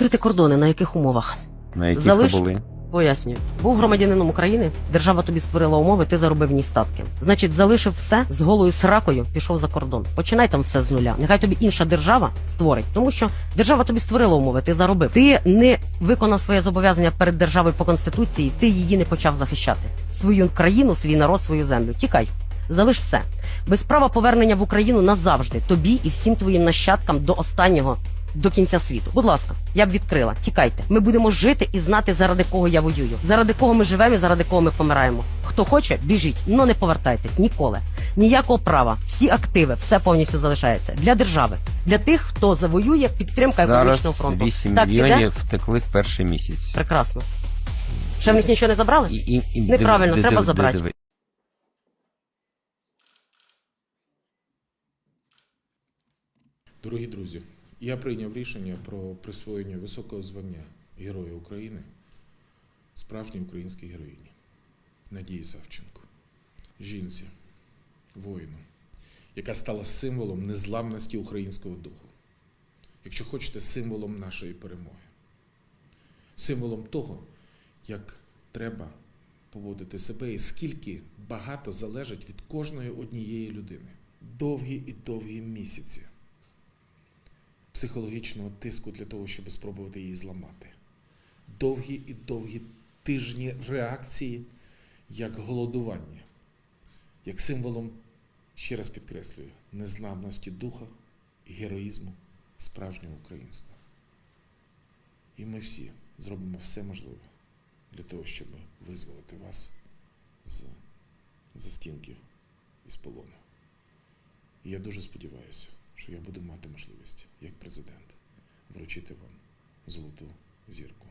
Відкрити кордони на яких умовах? На яких Залиш- були? Пояснюю. Був громадянином України, держава тобі створила умови, ти заробив в ній статки. Значить, залишив все з голою сракою, пішов за кордон. Починай там все з нуля. Нехай тобі інша держава створить, тому що держава тобі створила умови, ти заробив. Ти не виконав своє зобов'язання перед державою по конституції, ти її не почав захищати. Свою країну, свій народ, свою землю. Тікай. Залиш все без права повернення в Україну назавжди тобі і всім твоїм нащадкам до останнього до кінця світу. Будь ласка, я б відкрила. Тікайте. Ми будемо жити і знати, заради кого я воюю, заради кого ми живемо і заради кого ми помираємо. Хто хоче, біжіть, но не повертайтесь ніколи. Ніякого права, всі активи, все повністю залишається для держави, для тих, хто завоює підтримка економічного фронту. 8 так мільйонів втекли в перший місяць. Прекрасно. Ще в них нічого не забрали? І, і, і Неправильно, диви- треба диви- забрати. диви- Дорогі друзі, я прийняв рішення про присвоєння високого звання Героя України справжній українській героїні Надії Савченко, жінці, воїну, яка стала символом незламності українського духу. Якщо хочете, символом нашої перемоги, символом того, як треба поводити себе і скільки багато залежить від кожної однієї людини. Довгі і довгі місяці психологічного тиску для того, щоб спробувати її зламати. Довгі і довгі тижні реакції як голодування, як символом, ще раз підкреслюю, незламності духа героїзму справжнього українства. І ми всі зробимо все можливе для того, щоб визволити вас з застінків і з полону. І я дуже сподіваюся, золоту зірку